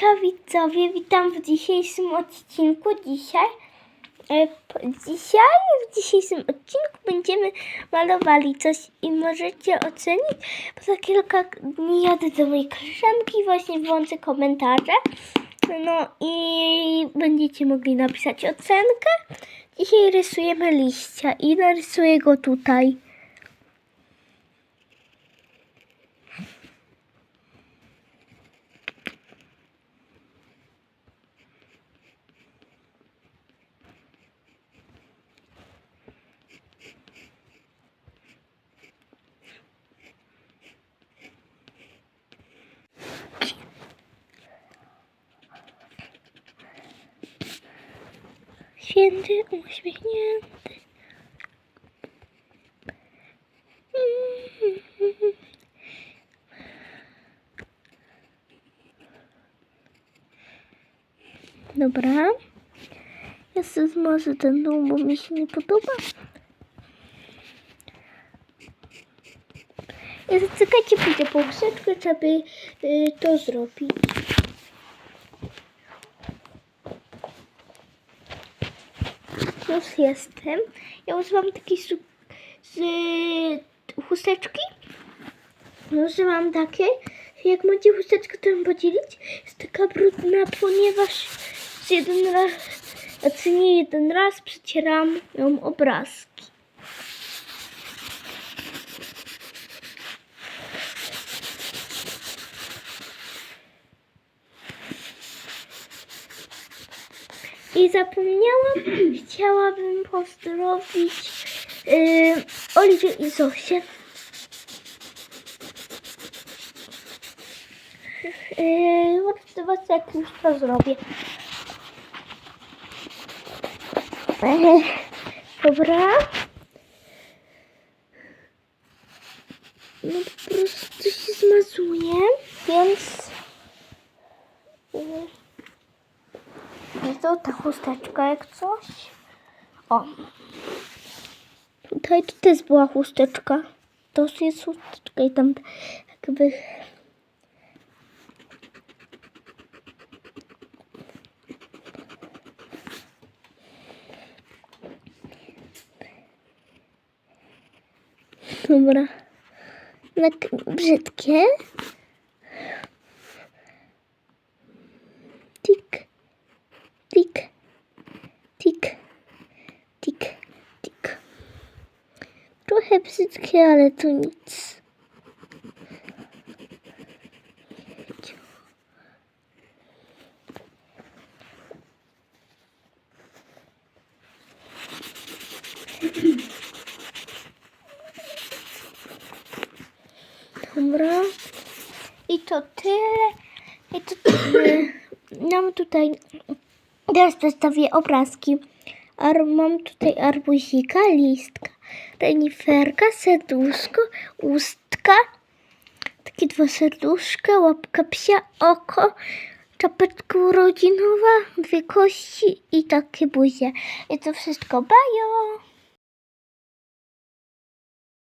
Hejka witam w dzisiejszym odcinku. Dzisiaj, e, po- dzisiaj w dzisiejszym odcinku będziemy malowali coś i możecie ocenić, za kilka dni jadę do mojej koleżanki, właśnie włączę komentarze. No i będziecie mogli napisać ocenkę. Dzisiaj rysujemy liścia i narysuję go tutaj. Święty, uśmiechnięty. Dobra. Ja sobie zmarzę ten dół, bo mi się nie podoba. Ja zaczekajcie, pójdę po łuseczkę, żeby y, to zrobić. Już jestem. Ja używam takiej su- z chusteczki. Używam takiej. Jak macie chusteczkę, to ją podzielić. Jest taka brudna, ponieważ z jeden raz, znaczy nie jeden raz przecieram ją obrazki. I zapomniałam, chciałabym pozdrowić yy, Oliwię i Zosię. Yy, zobaczę, jak już to zrobię. Eee, dobra. No po prostu się zmazuje, więc... Yy, to ta chusteczka jak coś. O. Tutaj to też była chusteczka. To jest chusteczka i tam jakby... Dobra. Tak brzydkie. Trochę brzydkie, ale to nic. Dobra. I to tyle. I to tyle. Mam tutaj Teraz przedstawię obrazki. Ar mam tutaj arbuzika, listka, reniferka, serduszko, ustka, takie dwa serduszka, łapka psia, oko, czapeczka urodzinowa, dwie kości i takie buzie. I to wszystko bajo.